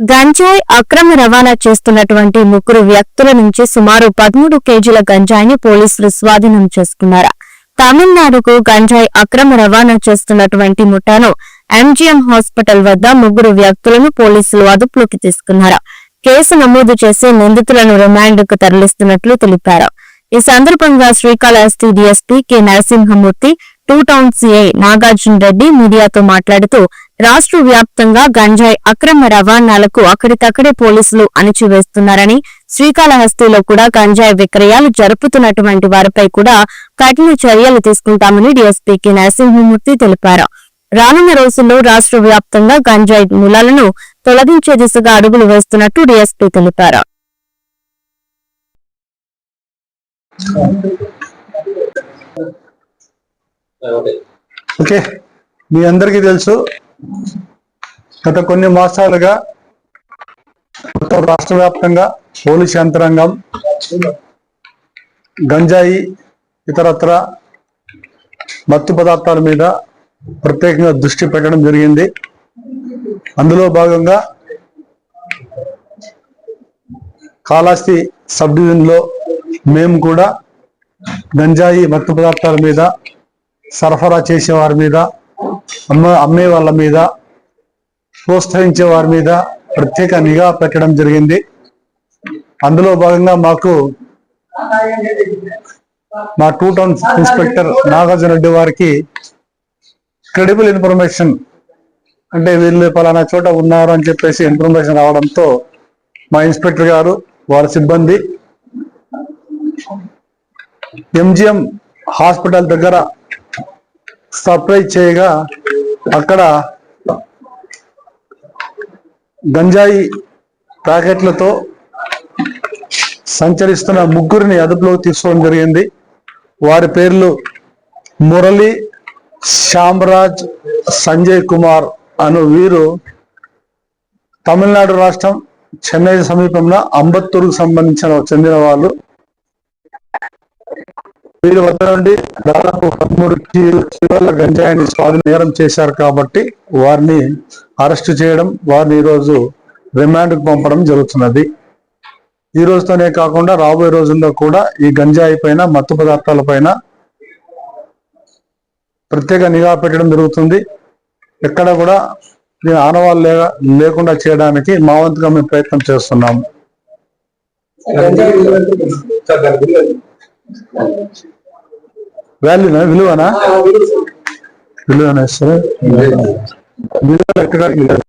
గంజాయి అక్రమ రవాణా చేస్తున్నటువంటి ముగ్గురు వ్యక్తుల నుంచి సుమారు పదమూడు కేజీల గంజాయిని పోలీసులు స్వాధీనం చేసుకున్నారు? తమిళనాడుకు గంజాయి అక్రమ రవాణా చేస్తున్నటువంటి ముఠాను ఎంజీఎం హాస్పిటల్ వద్ద ముగ్గురు వ్యక్తులను పోలీసులు అదుపులోకి తీసుకున్నారు? కేసు నమోదు చేసి నిందితులను రిమాండ్కు తరలిస్తున్నట్లు తెలిపారు. ఈ సందర్భంగా Srikalahasti DSP K Narasimhamurthy two town CI Nagarjuna Reddy మీడియాతో మాట్లాడుతూ రాష్ట్ర వ్యాప్తంగా గంజాయి అక్రమ రవాణాలకు అక్కడికక్కడే పోలీసులు అణిచివేస్తున్నారని శ్రీకాళహస్తిలో కూడా గంజాయి విక్రయాలు జరుపుతున్నటువంటి వారిపై కూడా కఠిన చర్యలు తీసుకుంటామని డీఎస్పీ నరసింహమూర్తి తెలిపారు. రానున్న రోజుల్లో రాష్ట్ర వ్యాప్తంగా గంజాయి మూలాలను తొలగించే దిశగా అడుగులు వేస్తున్నట్టు డీఎస్పీ తెలిపారు. ఓకే. మీ అందరికీ తెలుసు గత కొన్ని మాసాలుగా మొత్తం రాష్ట్ర వ్యాప్తంగా పోలీస్ యంత్రాంగం గంజాయి ఇతరత్ర మత్తు పదార్థాల మీద ప్రత్యేకంగా దృష్టి పెట్టడం జరిగింది. అందులో భాగంగా కాళాస్తి సబ్ డివిజన్లో మేము కూడా గంజాయి మత్తు పదార్థాల మీద సరఫరా చేసే వారి మీద అమ్మ అమ్మే వాళ్ళ మీద ప్రోత్సహించే వారి మీద ప్రత్యేక నిఘా పెట్టడం జరిగింది. అందులో భాగంగా మాకు మా two town inspector Nagarjuna Reddy వారికి క్రెడిబుల్ ఇన్ఫర్మేషన్ అంటే వీళ్ళు పలానా చోట ఉన్నారు అని చెప్పేసి ఇన్ఫర్మేషన్ రావడంతో మా ఇన్స్పెక్టర్ గారు వారి సిబ్బంది ఎంజిఎం హాస్పిటల్ దగ్గర సప్లై చేయగా అక్కడ గంజాయి ప్యాకెట్లతో సంచరిస్తున్న ముగ్గురిని అదుపులోకి తీసుకోవడం జరిగింది. వారి పేర్లు మురళి శ్యామరాజ్ సంజయ్ కుమార్ అను వీరు తమిళనాడు రాష్ట్రం చెన్నై సమీపంలో అంబత్తూరుకు సంబంధించిన చెందిన వాళ్ళు. వీరి వద్ద నుండి దాదాపు పదమూడు కిలోల గంజాయిని స్వాధీన నేరం చేశారు కాబట్టి వారిని అరెస్టు చేయడం వారిని ఈరోజు రిమాండ్కు పంపడం జరుగుతున్నది. ఈ రోజుతోనే కాకుండా రాబోయే రోజుల్లో కూడా ఈ గంజాయి పైన మత్తు పదార్థాల పైన ప్రత్యేక నిఘా పెట్టడం జరుగుతుంది. ఎక్కడ కూడా దీని ఆనవాళ్ళు లే లేకుండా చేయడానికి మా వంతుగా మేము ప్రయత్నం చేస్తున్నాము. వాల్యూనా విలువనా విలువనా సరే విలువ ఎక్కడ విలువ